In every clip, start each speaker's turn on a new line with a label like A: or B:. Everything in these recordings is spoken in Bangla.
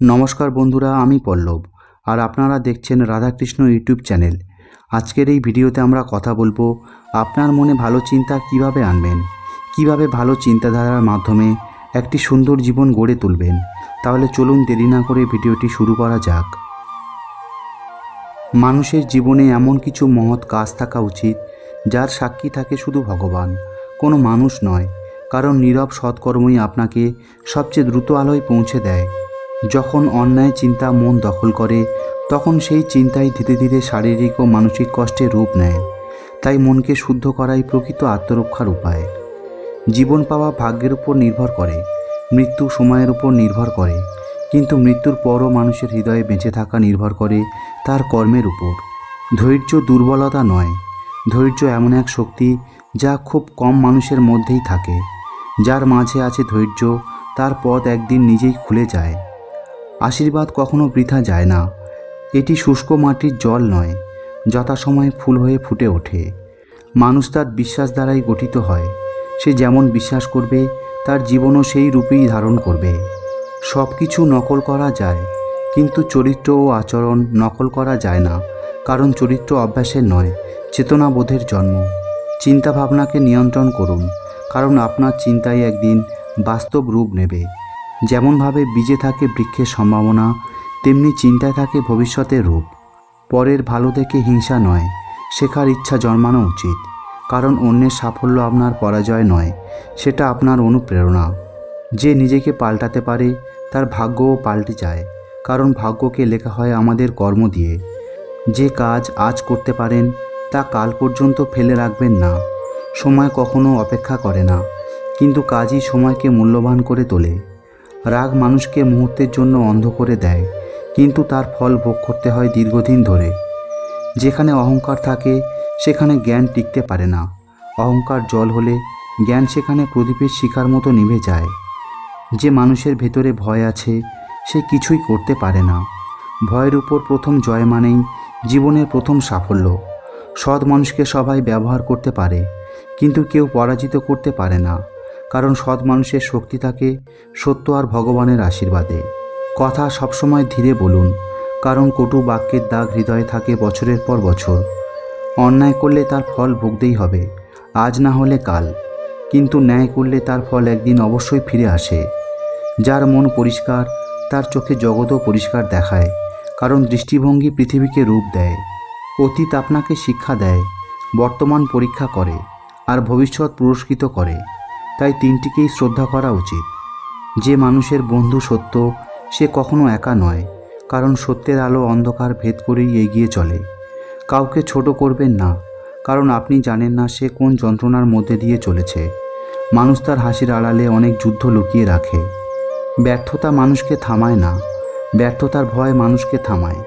A: নমস্কার বন্ধুরা, আমি পল্লব, আর আপনারা দেখছেন রাধাকৃষ্ণ ইউটিউব চ্যানেল। আজকের এই ভিডিওতে আমরা কথা বলব, আপনার মনে ভালো চিন্তা কীভাবে আনবেন? কীভাবে ভালো চিন্তাধারার মাধ্যমে একটি সুন্দর জীবন গড়ে তুলবেন? তাহলে চলুন দেরি না করে ভিডিওটি শুরু করা যাক। মানুষের জীবনে এমন কিছু মহৎ কাজ থাকা উচিত, যার সাক্ষী থাকে শুধু ভগবান, কোনো মানুষ নয়, কারণ নীরব সৎকর্মই আপনাকে সবচেয়ে দ্রুত আলোয় পৌঁছে দেয়। যখন অন্যায় চিন্তা মন দখল করে, তখন সেই চিন্তাই ধীরে ধীরে শারীরিক ও মানসিক কষ্টে রূপ নেয়। তাই মনকে শুদ্ধ করাই প্রকৃত আত্মরক্ষার উপায়। জীবন পাওয়া ভাগ্যের উপর নির্ভর করে, মৃত্যু সময়ের উপর নির্ভর করে। কিন্তু মৃত্যুর পরও মানুষের হৃদয়ে বেঁচে থাকা নির্ভর করে তার কর্মের উপর। ধৈর্য দুর্বলতা নয়। ধৈর্য এমন এক শক্তি যা খুব কম মানুষের মধ্যেই থাকে। যার মাঝে আছে ধৈর্য, তার পথ একদিন নিজেই খুলে যায়। আশীর্বাদ কখনো বৃথা যায় না। এটি শুষ্ক মাটির জল নয়, যথাসময়ে ফুল হয়ে ফুটে ওঠে। মানুষ তার বিশ্বাস দ্বারাই গঠিত হয়। সে যেমন বিশ্বাস করবে, তার জীবনও সেই রূপেই ধারণ করবে। সব কিছু নকল করা যায়, কিন্তু চরিত্র ও আচরণ নকল করা যায় না, কারণ চরিত্র অভ্যাসের নয়, চেতনাবোধের জন্ম। চিন্তা ভাবনাকে নিয়ন্ত্রণ করুন, কারণ আপনার চিন্তাই একদিন বাস্তব রূপ নেবে। যেমনভাবে বীজে থাকে বৃক্ষের সম্ভাবনা, তেমনি চিন্তায় থাকে ভবিষ্যতের রূপ। পরের ভালো দেখে হিংসা নয়, শেখার ইচ্ছা জন্মানো উচিত। কারণ অন্যের সাফল্য আপনার পরাজয় নয়, সেটা আপনার অনুপ্রেরণা। যে নিজেকে পাল্টাতে পারে, তার ভাগ্যও পাল্টে যায়। কারণ ভাগ্যকে লেখা হয় আমাদের কর্ম দিয়ে। যে কাজ আজ করতে পারেন, তা কাল পর্যন্ত ফেলে রাখবেন না। সময় কখনো অপেক্ষা করে না। কিন্তু কাজই সময়কে মূল্যবান করে তোলে। রাগ মানুষকে মুহূর্তের জন্য অন্ধ করে দেয়, কিন্তু তার ফল ভোগ করতে হয় দীর্ঘদিন ধরে। যেখানে অহংকার থাকে, সেখানে জ্ঞান টিকতে পারে না। অহংকার জল হলে জ্ঞান সেখানে প্রদীপের শিকার মতো নিভে যায়। যে মানুষের ভেতরে ভয় আছে, সে কিছুই করতে পারে না। ভয়ের উপর প্রথম জয় মানেই জীবনের প্রথম সাফল্য। সৎ মানুষকে সবাই ব্যবহার করতে পারে, কিন্তু কেউ পরাজিত করতে পারে না। কারণ সৎ মানুষের শক্তি থাকে সত্য আর ভগবানের আশীর্বাদে। কথা সবসময় ধীরে বলুন, কারণ কটু বাক্যের দাগ হৃদয়ে থাকে বছরের পর বছর। অন্যায় করলে তার ফল ভুগতেই হবে, আজ না হলে কাল। কিন্তু ন্যায় করলে তার ফল একদিন অবশ্যই ফিরে আসে। যার মন পরিষ্কার, তার চোখে জগতও পরিষ্কার দেখায়, কারণ দৃষ্টিভঙ্গি পৃথিবীকে রূপ দেয়। অতীত আপনাকে শিক্ষা দেয়, বর্তমান পরীক্ষা করে, আর ভবিষ্যৎ পুরস্কৃত করে। তাই তিনটিকেই শ্রদ্ধা করা উচিত। যে মানুষের বন্ধু সত্য, সে কখনো একা নয়, কারণ সত্যের আলো অন্ধকার ভেদ করেই এগিয়ে চলে। কাউকে ছোট করবেন না, কারণ আপনি জানেন না সে কোন যন্ত্রণার মধ্যে দিয়ে চলেছে। মানুষ তার হাসির আড়ালে অনেক যুদ্ধ লুকিয়ে রাখে। ব্যর্থতা মানুষকে থামায় না, ব্যর্থতার ভয় মানুষকে থামায়।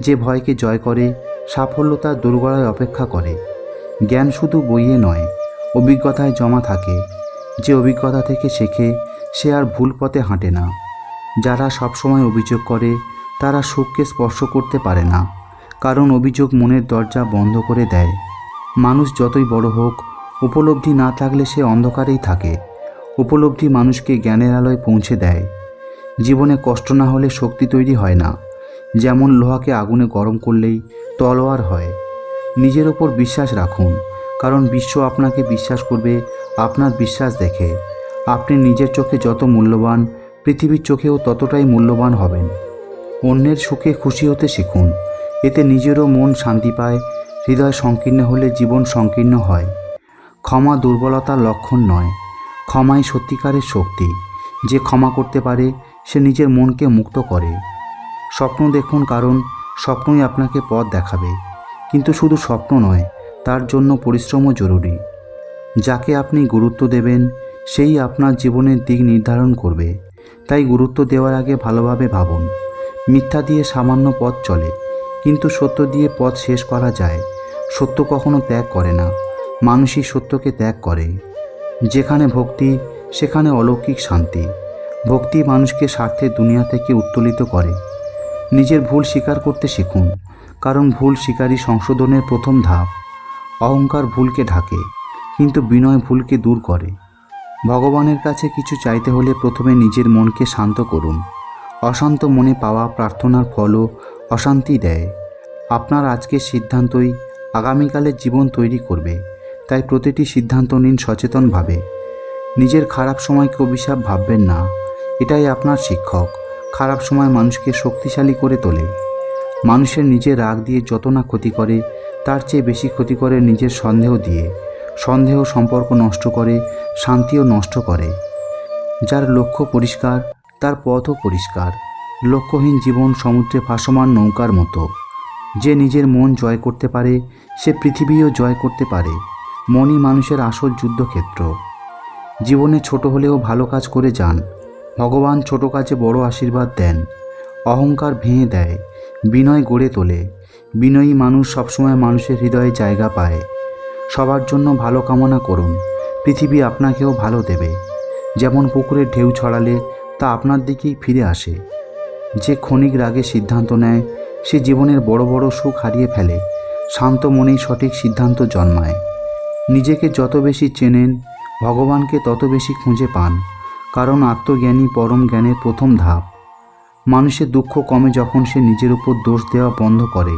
A: যে ভয়কে জয় করে, সাফল্য তার দুর্গড়ায় অপেক্ষা করে। জ্ঞান শুধু বইয়ে নয়, অভিজ্ঞতায় জমা থাকে। যে অভিজ্ঞতা থেকে শেখে, সে আর ভুল পথে হাঁটে না। যারা সবসময় অভিযোগ করে, তারা সুখকে স্পর্শ করতে পারে না। কারণ অভিযোগ মনের দরজা বন্ধ করে দেয়। মানুষ যতই বড় হোক, উপলব্ধি না থাকলে সে অন্ধকারেই থাকে। উপলব্ধি মানুষকে জ্ঞানের আলোয় পৌঁছে দেয়। জীবনে কষ্ট না হলে শক্তি তৈরি হয় না। যেমন লোহাকে আগুনে গরম করলেই তলোয়ার হয়। নিজের ওপর বিশ্বাস রাখুন, কারণ বিশ্ব আপনাকে বিশ্বাস করবে আপনার বিশ্বাস দেখে আপনি নিজের চোখে যত মূল্যবান, পৃথিবীর চোখেও ততটাই মূল্যবান হবেন। অন্যের সুখে খুশি হতে শিখুন। এতে নিজেরও মন শান্তি পায়, হৃদয় সংকীর্ণ হলে জীবন সংকীর্ণ হয়। ক্ষমা দুর্বলতার লক্ষণ নয়, ক্ষমাই সত্যিকারের শক্তি। যে ক্ষমা করতে পারে, সে নিজের মনকে মুক্ত করে। স্বপ্ন দেখুন কারণ স্বপ্নই আপনাকে পথ দেখাবে। কিন্তু শুধু স্বপ্ন নয়, তার জন্য পরিশ্রমও জরুরি। যাকে আপনি গুরুত্ব দেবেন, সেই আপনার জীবনের দিক নির্ধারণ করবে। তাই গুরুত্ব দেওয়ার আগে ভালোভাবে ভাবুন। মিথ্যা দিয়ে সামান্য পথ চলে, কিন্তু সত্য দিয়ে পথ শেষ করা যায়। সত্য কখনো ত্যাগ করে না, মানুষই সত্যকে ত্যাগ করে। যেখানে ভক্তি, সেখানে অলৌকিক শান্তি। ভক্তি মানুষকে স্বার্থের দুনিয়া থেকে উত্তোলিত করে। নিজের ভুল স্বীকার করতে শিখুন, কারণ ভুল স্বীকারই সংশোধনের প্রথম ধাপ। অহংকার ভুলকে ঢাকে। কিন্তু বিনয় ভুলকে দূর করে। ভগবানের কাছে কিছু চাইতে হলে প্রথমে নিজের মনকে শান্ত করুন। অশান্ত মনে পাওয়া প্রার্থনার ফলও অশান্তি দেয়। আপনার আজকের সিদ্ধান্তই আগামীকালের জীবন তৈরি করবে, তাই প্রতিটি সিদ্ধান্ত নিন সচেতনভাবে। নিজের খারাপ সময়কে অভিশাপ ভাববেন না, এটাই আপনার শিক্ষক, খারাপ সময় মানুষকে শক্তিশালী করে তোলে। মানুষের নিজের রাগ দিয়ে যত না ক্ষতি করে, তার চেয়ে বেশি ক্ষতি করে নিজের সন্দেহ দিয়ে। সন্দেহ সম্পর্ক নষ্ট করে, শান্তিও নষ্ট করে। যার লক্ষ্য পরিষ্কার, তার পথও পরিষ্কার। লক্ষ্যহীন জীবন সমুদ্রে ভাসমান নৌকার মতো। যে নিজের মন জয় করতে পারে, সে পৃথিবীও জয় করতে পারে। মনই মানুষের আসল যুদ্ধক্ষেত্র। জীবনে ছোট হলেও ভালো কাজ করে যান। ভগবান ছোট কাজে বড় আশীর্বাদ দেন। অহংকার ভেঙে দেয়। বিনয় গড়ে তোলে। বিনয়ী মানুষ সবসময় মানুষের হৃদয়ে জায়গা পায়। সবার জন্য ভালো কামনা করুন। পৃথিবী আপনাকেও ভালো দেবে। যেমন পুকুরে ঢেউ ছড়ালে তা আপনার দিকেই ফিরে আসে। যে ক্ষণিক রাগে সিদ্ধান্ত নেয়, সে জীবনের বড় বড় সুখ হারিয়ে ফেলে। শান্ত মনেই সঠিক সিদ্ধান্ত জন্মায়। নিজেকে যত বেশি চেনেন, ভগবানকে তত বেশি খুঁজে পান। কারণ আত্মজ্ঞানী পরম জ্ঞানের প্রথম ধাপ। মানুষের দুঃখ কমে যখন সে নিজের উপর দোষ দেওয়া বন্ধ করে।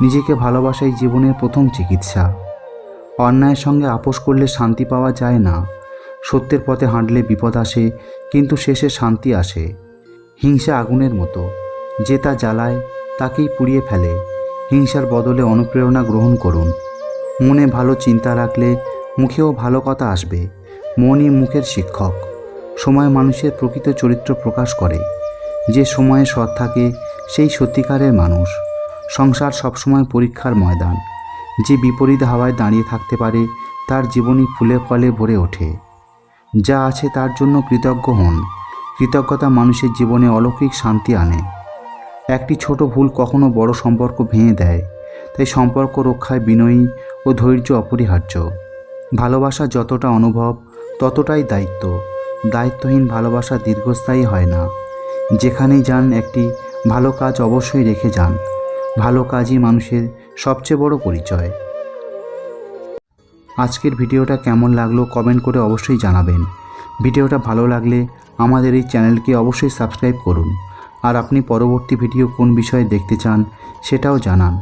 A: নিজেকে ভালোবাসাই জীবনের প্রথম চিকিৎসা। অন্যায়ের সঙ্গে আপোষ করলে শান্তি পাওয়া যায় না। সত্যের পথে হাঁটলে বিপদ আসে, কিন্তু শেষে শান্তি আসে। হিংসা আগুনের মতো। যে তা জ্বালায়, তাকেই পুড়িয়ে ফেলে। হিংসার বদলে অনুপ্রেরণা গ্রহণ করুন। মনে ভালো চিন্তা রাখলে মুখেও ভালো কথা আসবে। মনই মুখের শিক্ষক। সময় মানুষের প্রকৃত চরিত্র প্রকাশ করে। যে সময়ে সৎ থাকে, সেই সত্যিকারের মানুষ। সংসার সবসময় পরীক্ষার ময়দান। যে বিপরীত হাওয়ায় দাঁড়িয়ে থাকতে পারে, তার জীবনই ফুলে ফলে ভরে ওঠে। যা আছে তার জন্য কৃতজ্ঞ হন। কৃতজ্ঞতা মানুষের জীবনে অলৌকিক শান্তি আনে। একটি ছোট ভুল কখনো বড় সম্পর্ক ভেঙে দেয়, তাই সম্পর্ক রক্ষায় বিনয়ী ও ধৈর্য অপরিহার্য। ভালোবাসা যতটা অনুভব, ততটাই দায়িত্ব। দায়িত্বহীন ভালোবাসা দীর্ঘস্থায়ী হয় না। যেখানেই যান, একটি ভালো কাজ অবশ্যই রেখে যান। ভালো কাজই মানুষের সবচেয়ে বড় পরিচয়। আজকের ভিডিওটা কেমন লাগল কমেন্ট করে অবশ্যই জানাবেন। ভিডিওটা ভালো লাগলে আমাদের এই চ্যানেলকে অবশ্যই সাবস্ক্রাইব করুন। আর আপনি পরবর্তী ভিডিও কোন বিষয়ে দেখতে চান সেটাও জানান।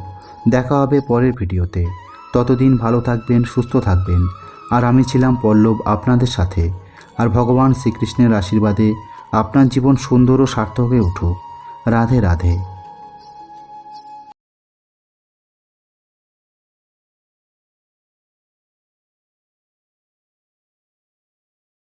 A: দেখা হবে পরের ভিডিওতে। ততদিন ভালো থাকবেন, সুস্থ থাকবেন। আর আমি ছিলাম পল্লব আপনাদের সাথে। আর ভগবান শ্রীকৃষ্ণের আশীর্বাদে আপনার জীবন সুন্দর ও সার্থক হয়ে উঠুক। রাধে রাধে।